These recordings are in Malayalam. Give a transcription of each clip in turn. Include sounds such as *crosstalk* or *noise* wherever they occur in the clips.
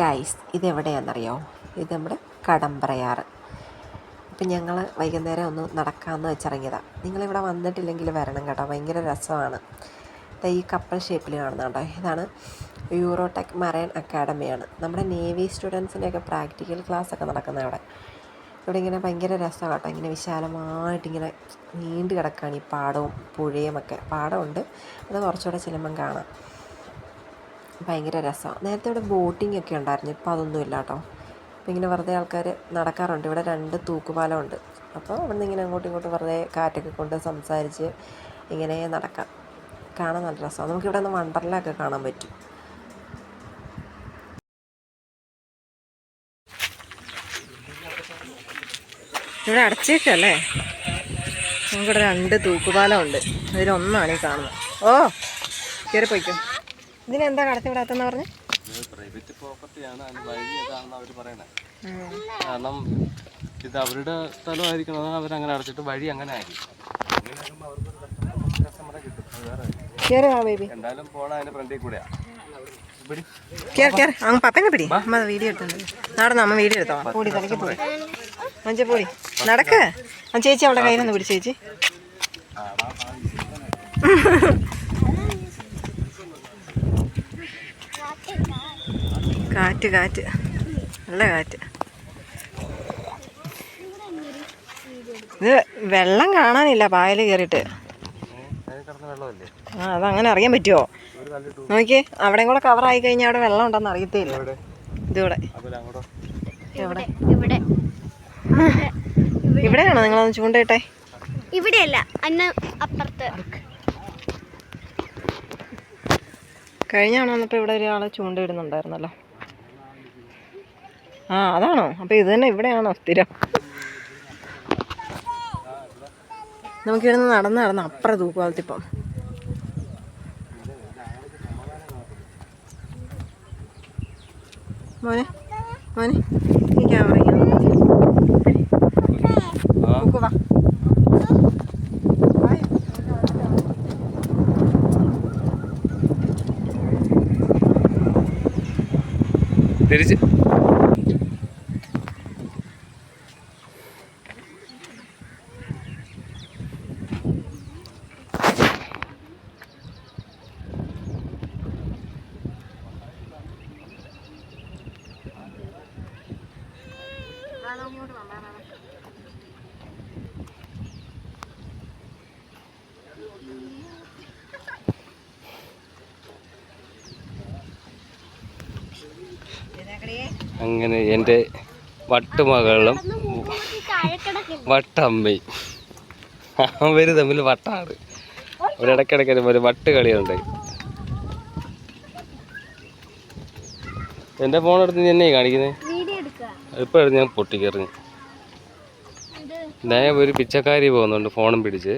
ഗൈസ് ഇതെവിടെയാണെന്നറിയോ? ഇത് നമ്മുടെ കടമ്പ്രയാറ്. അപ്പം ഞങ്ങൾ വൈകുന്നേരം ഒന്ന് നടക്കാമെന്ന് വെച്ചിറങ്ങിയതാണ് നിങ്ങളിവിടെ വന്നിട്ടില്ലെങ്കിൽ വരണം കേട്ടോ. ഭയങ്കര രസമാണ്. ഈ കപ്പൽ ഷേപ്പിൽ കാണുന്നുണ്ടോ ഇതാണ് യൂറോടെക് മറൈൻ അക്കാഡമിയാണ്. നമ്മുടെ നേവി സ്റ്റുഡൻസിന്റെയൊക്കെ പ്രാക്ടിക്കൽ ക്ലാസ് ഒക്കെ നടക്കുന്നത് അവിടെ. ഇവിടെ ഇങ്ങനെ ഭയങ്കര രസമാണ് കേട്ടോ. ഇങ്ങനെ വിശാലമായിട്ട് വിശാലമായിട്ടിങ്ങനെ നീണ്ടു കിടക്കുകയാണ് ഈ പാടവും പുഴയും ഒക്കെ പാടമുണ്ട്. അത് കുറച്ചുകൂടെ ചിലമ്പം കാണാം. ഭയങ്കര രസമാണ് നേരത്തെ ഇവിടെ ബോട്ടിംഗ് ഒക്കെ ഉണ്ടായിരുന്നു ഇപ്പോൾ അതൊന്നും ഇല്ല കേട്ടോ അപ്പോൾ ഇങ്ങനെ വെറുതെ ആൾക്കാർ നടക്കാറുണ്ട്. ഇവിടെ രണ്ട് തൂക്കുപാലമുണ്ട്. അപ്പോൾ അവിടെ നിന്ന് ഇങ്ങനെ അങ്ങോട്ടും ഇങ്ങോട്ടും വെറുതെ കാറ്റൊക്കെ കൊണ്ട് സംസാരിച്ച് ഇങ്ങനെ നടക്കാം. കാണാൻ നല്ല രസമാണ് നമുക്കിവിടെ നിന്ന് വണ്ടർലൊക്കെ കാണാൻ പറ്റും. ഇവിടെ അടച്ചേക്കല്ലേ നമുക്കിവിടെ രണ്ട് തൂക്കുപാലമുണ്ട്. അതിലൊന്നാണ് ഈ കാണുന്നത്. ഓ കയറി പോയിക്കോ ഇതിനെന്താ കടത്തി വിടാത്തെന്ന് പറഞ്ഞു പ്രൈവറ്റ് പ്രോപ്പർട്ടിയാണ് അതിന് വഴി അവർ കാരണം ഇത് അവരുടെ സ്ഥലമായിരിക്കണം. അവരങ്ങനെ അടച്ചിട്ട് വഴി അങ്ങനെ ആയിരിക്കും എന്തായാലും പോണ അതിന്റെ ഫ്രണ്ടിൽ കൂടെയാ പിടി. കയറി കയറി അങ്ങ് പപ്പനെ പിടി. അമ്മ വീഡിയോ എടുത്തുണ്ട് നടന്നു അമ്മ വീഡിയോ എടുത്തോ? പൊടി തലയ്ക്ക് പോടി. മഞ്ച പൊടി. നടക്ക്. ചേച്ചി അവിടെ കയ്യിൽ നിന്ന് പിടിച്ച് *laughs* ചേച്ചി കാറ്റ് കാറ്റ്. നല്ല കാറ്റ്. ഇത് വെള്ളം കാണാനില്ല പായൽ കയറിയിട്ട് ആ അതങ്ങനെ അറിയാൻ പറ്റുമോ നോക്കി നോക്കിയേ അവിടെയും കൂടെ കവറായി കഴിഞ്ഞാൽ അവിടെ വെള്ളം ഉണ്ടെന്ന് അറിയത്തില്ല ഇതിവിടെ എവിടെ? ഇവിടെയാണോ നിങ്ങളൊന്ന് ചൂണ്ടയിട്ടെ? ഇവിടെയല്ല അന്ന് അപ്പുറത്ത്. കഴിഞ്ഞാണോ എന്നിട്ട് ഇവിടെ ഒരാളെ ചൂണ്ടയിടുന്നുണ്ടായിരുന്നല്ലോ. ആ അതാണോ? അപ്പോൾ ഇത് തന്നെ ഇവിടെയാണോ സ്ഥിരം? നമുക്കിവിടുന്ന് നടന്ന് നടന്ന് അപ്പുറം തൂക്കുവാളത്തിപ്പം മോനെ മോനെ ഈ ക്യാമറ. വാ. തിരിച്ച്. അങ്ങനെ എന്റെ വട്ടുമകളും വട്ടമ്മയും അവർ തമ്മിൽ വട്ടാണ്. ഒരിടക്കിടയ്ക്ക് ഒരു വട്ട് കളിയുണ്ട് എന്റെ ഫോൺ എടുത്ത് നീ എന്നെ കാണിക്കുന്നത് ഇപ്പോഴാണ് ഞാൻ പൊട്ടിക്കറിഞ്ഞു. ഞാൻ ഒരു പിച്ചക്കാരി പോകുന്നുണ്ട് ഫോണും പിടിച്ച്.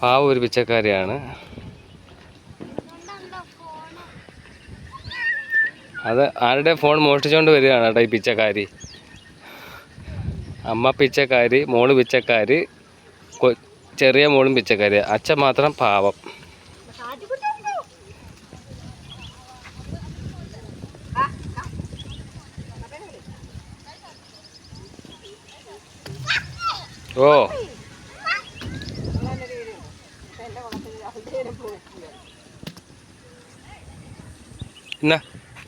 പാവ ഒരു പിച്ചക്കാരിയാണ്. അത് ആരുടെ ഫോൺ മോഷ്ടിച്ചോണ്ട് വരികയാണ് കേട്ടോ ഈ പിച്ചക്കാരി. അമ്മ പിച്ചക്കാരി മോൾ പിച്ചക്കാരി ചെറിയ മോളും പിച്ചക്കാരി. അച്ഛൻ മാത്രം പാവം. ഓ. എന്നാ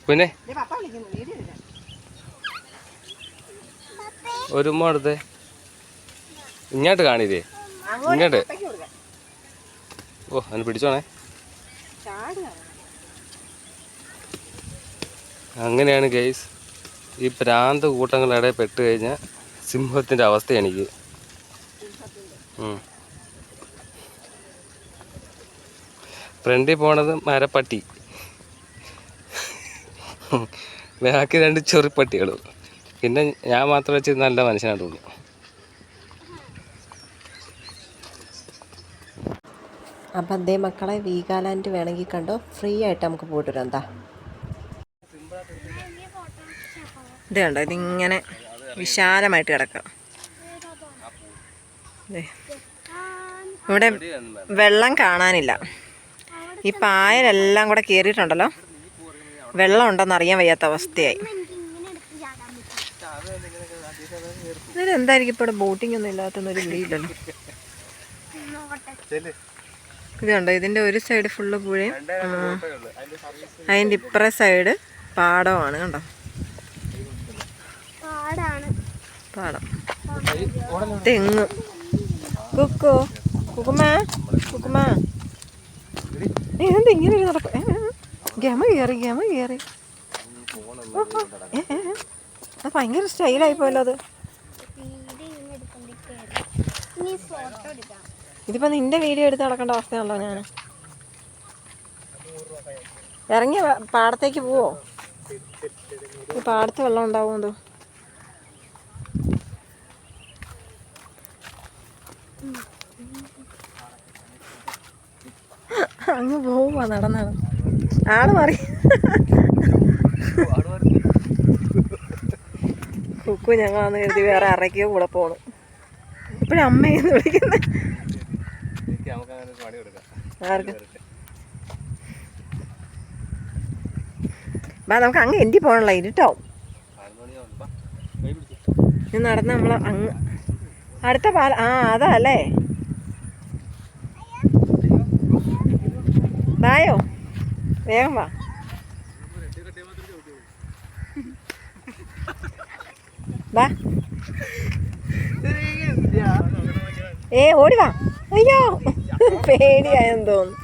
പിന്നെ? ഒരു ഉമ്മ എടുത്തേ ഇങ്ങോട്ട് കാണിതേ. ഇങ്ങോട്ട് ഓ അതിന് പിടിച്ചോണേ. അങ്ങനെയാണ് ഗെയ്സ് ഈ പ്രാന്ത കൂട്ടങ്ങളുടെ പെട്ട് കഴിഞ്ഞാൽ സിംഹത്തിന്റെ അവസ്ഥ എനിക്ക്. ഫ്രണ്ടിൽ പോണത് മരപ്പട്ടി. ബാക്കി രണ്ട് ചെറുപ്പട്ടികളും. പിന്നെ ഞാൻ മാത്രം വെച്ച് നല്ല തോന്നുന്നു. അപ്പം അതേ മക്കളെ വീഗാലാൻഡ് വേണമെങ്കിൽ കണ്ടോ? ഫ്രീ ആയിട്ട് നമുക്ക് പോയിട്ട് വരാം എന്താ ഇത് കണ്ടോ ഇതിങ്ങനെ വിശാലമായിട്ട് കിടക്കാം. ഇവിടെ വെള്ളം കാണാനില്ല. ഈ പായലെല്ലാം കൂടെ കയറിയിട്ടുണ്ടല്ലോ. വെള്ളം ഉണ്ടെന്ന് അറിയാൻ വയ്യാത്ത അവസ്ഥയായി. എന്തായിരിക്കും ഇപ്പോൾ ഇവിടെ ബോട്ടിംഗ് ഒന്നും ഇല്ലാത്തൊന്നും ഒരു ഇതുണ്ടോ ഇതിന്റെ ഒരു സൈഡ് ഫുള്ള് പുഴയും അതിന്റെ അതിന്റെ ഇപ്പുറ സൈഡ് പാടമാണ് കണ്ടോ? പാടം. തെങ്ങ്. കുക്കു കുക്കുമ കുക്കുമ. ഇതെന്താ ഇങ്ങനെ ഒരു ഏ, അത് ഭയങ്കര സ്റ്റൈലായി പോയല്ലോ അത്. ഇതിപ്പോ നിന്റെ വീഡിയോ എടുത്ത് നടക്കേണ്ട അവസ്ഥയാണല്ലോ ഞാൻ ഇറങ്ങി പാടത്തേക്ക് പോവോ? ഈ പാടത്ത് വെള്ളം ഉണ്ടാവുമോ അങ്ങ് പോവാ നടന്നാണ് ആൾ മാറി. കുക്കു ഞങ്ങളാന്ന് കരുതി വേറെ അറയ്ക്കോ കൂടെ പോണു. ഇപ്പോഴും അമ്മയെന്ന് വിളിക്കുന്നത് എനിക്ക് നമുക്ക് അങ്ങ് എന്റി പോകണല്ലോ ഇരുട്ടാവും ഞാൻ നടന്ന് നമ്മൾ അങ്ങ് അടുത്ത പാല ആ അതാ അല്ലേ? ബായോ? വേഗം വാ. ഏ ഓടി വാ. അയ്യോ പേടിയായെന്ന് തോന്നുന്നു.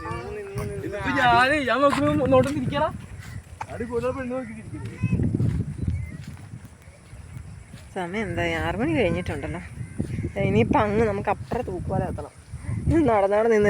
ഞാൻ ഞാൻ നോക്കുമ്പോ സമയം എന്താ? ആറ് മണി കഴിഞ്ഞിട്ടുണ്ടല്ലോ. ഇനിയിപ്പം അങ്ങ് നമുക്ക് അപ്പുറം തൂക്കുവാല എത്തണം. നിന്ന് നടന്നാടെ നിന്ന്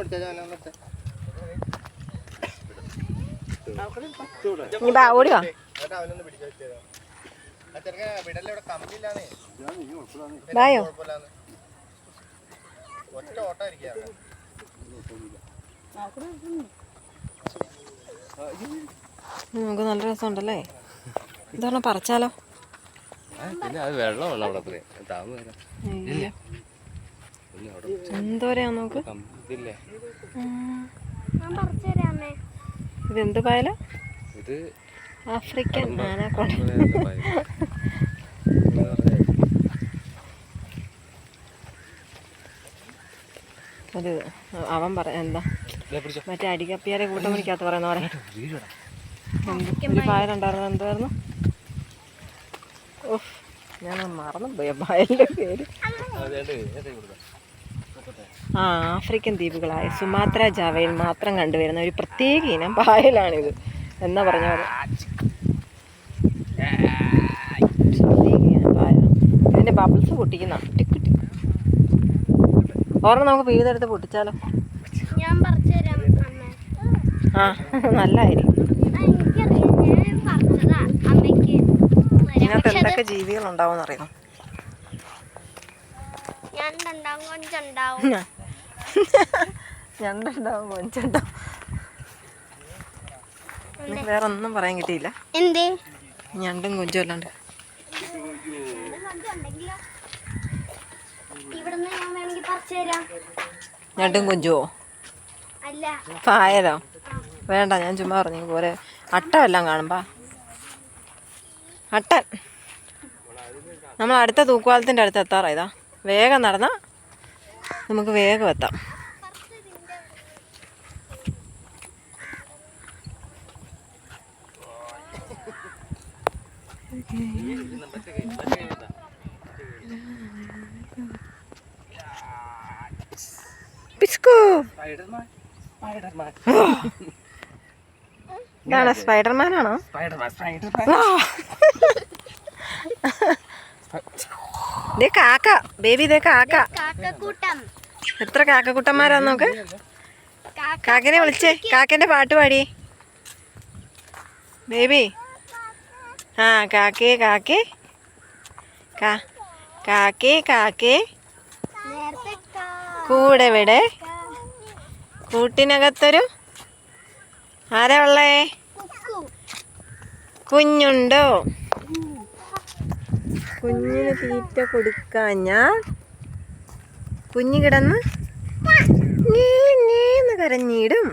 കമ്പിയില്ലാന്നേ ബായോ ഒറ്റ നമുക്ക് നല്ല രസമുണ്ടല്ലേ? ഇതാണ് പറിച്ചാലോ? എന്തോരെയാ നോക്ക്? ഇതില്ലേ? ഞാൻ പറിച്ചു തരാമേ. ഇതെന്ത് പായല? ഇത് ആഫ്രിക്കൻ? അത് അവൻ പറ എന്താ. മറ്റേ അടികപ്പിയാരെ കൂട്ടം പിടിക്കാത്ത പറയുന്ന പറയാം ഒരു പായലുണ്ടായിരുന്നു എന്തായിരുന്നു? ഓഹ് ഞാൻ മറന്നു പോയ പായലിന്റെ പേര് അത് ഏണ്ട് ഏണ്ട് കൊടുക്കാം. നോക്കട്ടെ. ആ ആഫ്രിക്കൻ ദ്വീപുകളായ സുമാത്ര ജാവയിൽ മാത്രം കണ്ടുവരുന്ന ഒരു പ്രത്യേക ഇനം പായലാണിത്. എന്നാ പറഞ്ഞ പോലെ? ഇതിന്റെ ബബിൾസ് പൊട്ടിക്കുന്ന. Tick tick. ഓർമ്മ നമുക്ക് വീടെടുത്ത് പൊട്ടിച്ചാലോ? ഞാൻ പറിച്ചു തരാം അമ്മേ. ആ നല്ലതായിരിക്കും ഞാൻ ഇതിനകത്ത് എന്തൊക്കെ ജീവികളുണ്ടാവും അറിയാം ഞണ്ടുണ്ടാവും കൊഞ്ചുണ്ടാവും. *laughs* ഞണ്ടുണ്ടാവും കൊഞ്ചുണ്ടാവും വേറെ ഒന്നും പറയാൻ കിട്ടിയില്ല? എന്തേ? ഞണ്ടും കൊഞ്ചും അല്ലാണ്ട്. ഞണ്ടും കൊഞ്ചോ പായലോ? വേണ്ട ഞാൻ ചുമ്മാ പറഞ്ഞു. പോരെ. അട്ടമെല്ലാം കാണുമ്പോ. അട്ടൻ. നമ്മൾ അടുത്ത തൂക്കുവാലത്തിന്റെ അടുത്ത് എത്താറായതാ വേഗം നടന്ന നമുക്ക് വേഗം എത്താം. പിസ്കോ ഇതാണോ സ്പൈഡർമാൻ ആണോ? ഇതേ കാക്ക ബേബി ഇതേ കാക്ക. കാക്ക എത്ര കാക്കക്കുട്ടന്മാരാ നോക്ക്. കാക്ക കാക്കനെ വിളിച്ചേ. കാക്കന്റെ പാട്ട് പാടി. ബേബി. ആ കാക്കേ കാക്കേ. കാക്കേ കാക്കേ. കൂടെ വിടെ. കൂട്ടിനകത്തൊരു ആരാ ഉള്ളേ? കുഞ്ഞുണ്ടോ? കുഞ്ഞിന് തീറ്റ കൊടുക്കാഞ്ഞാൽ കുഞ്ഞ് കിടന്ന് നീന്ന് കരഞ്ഞിടും.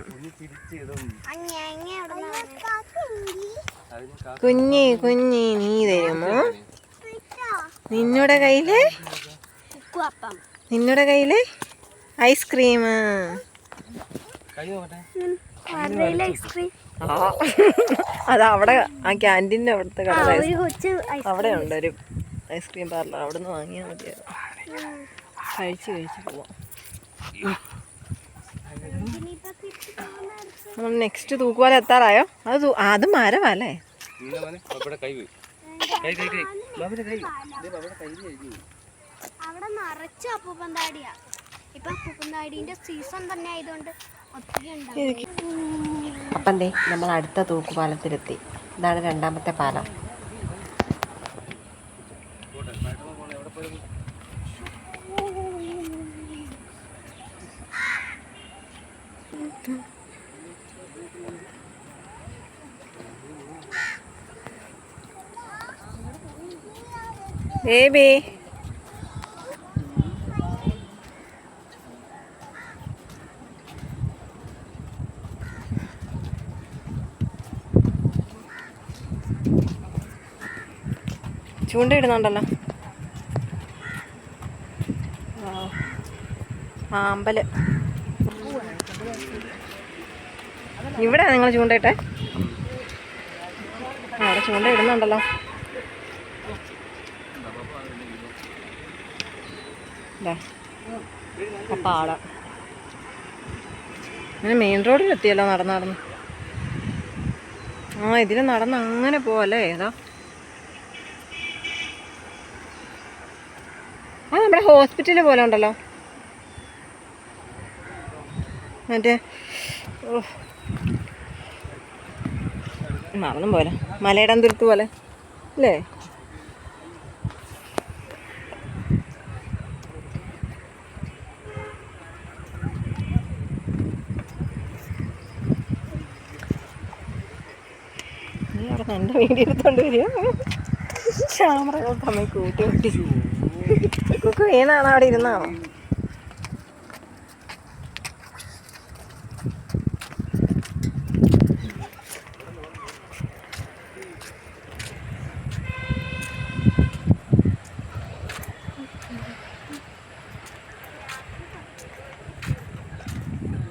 കുഞ്ഞി കുഞ്ഞി നീ തരുമോ നിന്നുടെ കയ്യിൽ? നിന്നുടെ കയ്യിൽ? ഐസ്ക്രീം അത് അവിടെ ആ ക്യാന്റീന്റെ അവിടുത്തെ കടയിൽ അവിടെ ഉണ്ട് ഒരു ഐസ്ക്രീം പാർലർ. അവിടെ നിന്ന് വാങ്ങിയാൽ മതിയായിരുന്നു. കഴിച്ച് കഴിച്ച് പോവാം. നമ്മൾ നെക്സ്റ്റ് തൂക്കുവാല എത്താറായോ? അത് അത് മരമല്ലേ? അവിടെ നിറച്ച അപ്പൂപ്പന്താടിയാ ഇപ്പൊ അപ്പൂപ്പന്താടിന്റെ സീസൺ തന്നെ ആയതുകൊണ്ട് അപ്പം നമ്മൾ അടുത്ത തൂക്കുപാലത്തിലെത്തി. ഇതാണ് രണ്ടാമത്തെ പാലം. ബേബി. ചൂണ്ടയിടുന്നുണ്ടല്ലോ. ആമ്പൽ ഇവിടെ നിങ്ങൾ ചൂണ്ടയിട്ടെ? അവിടെ ചൂണ്ടയിടുന്നുണ്ടല്ലോ ആ പാട. അങ്ങനെ മെയിൻ റോഡിൽ എത്തിയല്ലോ നടന്ന് നടന്ന്. ആ ഇതിൽ നടന്ന് അങ്ങനെ പോവല്ലേ ഏതാ? ആ നമ്മുടെ ഹോസ്പിറ്റലിൽ പോലെ ഉണ്ടല്ലോ. മറ്റേ മറന്നും പോലെ മലയിടം തുരുത്ത് പോലെ അല്ലേ നീ അവിടെ എന്റെ വീഡിയോ എടുത്തോണ്ട് വരിക ക്യാമറകൾ കൂട്ടി കൂട്ടി കുക്ക് വീണാണോ അവിടെ ഇരുന്നാണോ?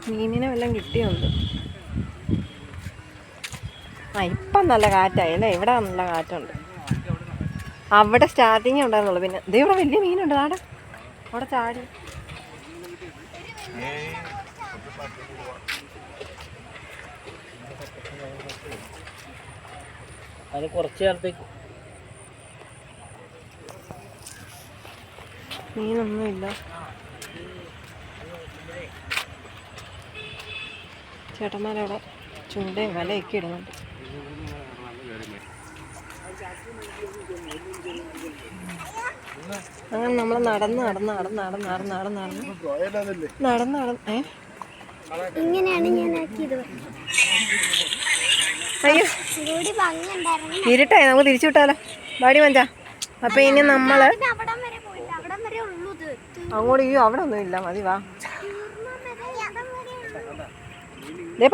മീനിനെ വല്ലതും കിട്ടിയുണ്ട് ആ ഇപ്പം നല്ല കാറ്റായി. അല്ലേ ഇവിടെ നല്ല കാറ്റുണ്ട്. അവിടെ സ്റ്റാർട്ടിങ് ഉണ്ടായിരുന്നുള്ളൂ പിന്നെ. ദേ ഇവിടെ വലിയ മീനുണ്ട്. നാടെ അവിടെ ചാടി. അത് കുറച്ച് നേരത്തേക്ക്. മീനൊന്നുമില്ല ചേട്ടന്മാരവിടെ ചൂണ്ടയും വലയൊക്കെ ഇടുന്നുണ്ട്. അങ്ങനെ നമ്മൾ നടന്ന് നടന്ന് നടന്ന് നടന്ന് നടന്ന് നടന്ന് നടന്ന് നടന്ന് നടന്ന് ഏ? ഇങ്ങനെയാണ് ഞാൻ ആക്കിയത്. അയ്യോ. ഇരുട്ടായി നമുക്ക് തിരിച്ചു വിട്ടാലോ? ബാടി മഞ്ച. അപ്പൊ ഇനി നമ്മൾ അങ്ങോട്ട് അയ്യോ അവിടെ ഒന്നും ഇല്ല മതി വാ.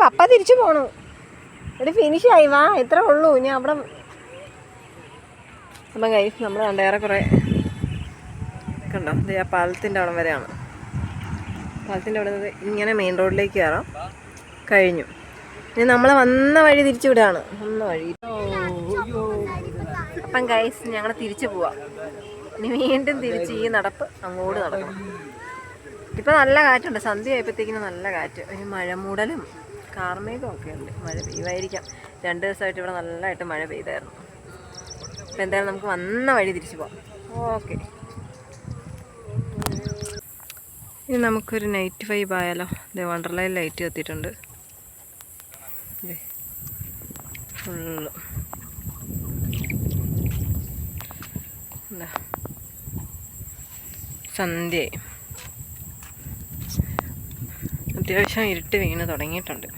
പപ്പ തിരിച്ചു പോണു. ഫിനിഷ് ആയി വാ. ഇത്ര ഉള്ളൂ. ഞാൻ അവിടെ അപ്പം കൈസ് നമ്മൾ കണ്ടേറെ കുറേ കണ്ടോ? ഇത് ആ പാലത്തിന്റെ അവിടം വരെയാണ്. പാലത്തിന്റെ അവിടെ നിന്ന് ഇങ്ങനെ മെയിൻ റോഡിലേക്ക് കയറാം. കഴിഞ്ഞു. ഇനി നമ്മൾ വന്ന വഴി തിരിച്ചു വിടുകയാണ് വന്ന വഴി. അപ്പം ഗൈസ് ഞങ്ങൾ തിരിച്ചു പോവാം. ഇനി വീണ്ടും തിരിച്ച് ഈ നടപ്പ് അങ്ങോട്ട് നടക്കണം. ഇപ്പം നല്ല കാറ്റുണ്ട്. സന്ധ്യ ആയപ്പോഴത്തേക്കിനും നല്ല കാറ്റ്. ഒരു മഴമൂടലും കാർമേഘം ഒക്കെ ഉണ്ട്. മഴ പെയ്യുമായിരിക്കാം. രണ്ട് ദിവസമായിട്ട് ഇവിടെ നല്ലതായിട്ട് മഴ പെയ്തായിരുന്നു. അപ്പം എന്തായാലും നമുക്ക് വന്ന വഴി തിരിച്ചു പോവാം. ഓക്കെ. ഇനി നമുക്കൊരു നൈറ്റ് വൈബ് ആയാലോ? ഇതേ വണ്ടർലൈൻ ലൈറ്റ് കത്തിയിട്ടുണ്ട്. ദേ, ഫുള്ള് സന്ധ്യയായി. അത്യാവശ്യം ഇരുട്ട് വീണ് തുടങ്ങിയിട്ടുണ്ട്.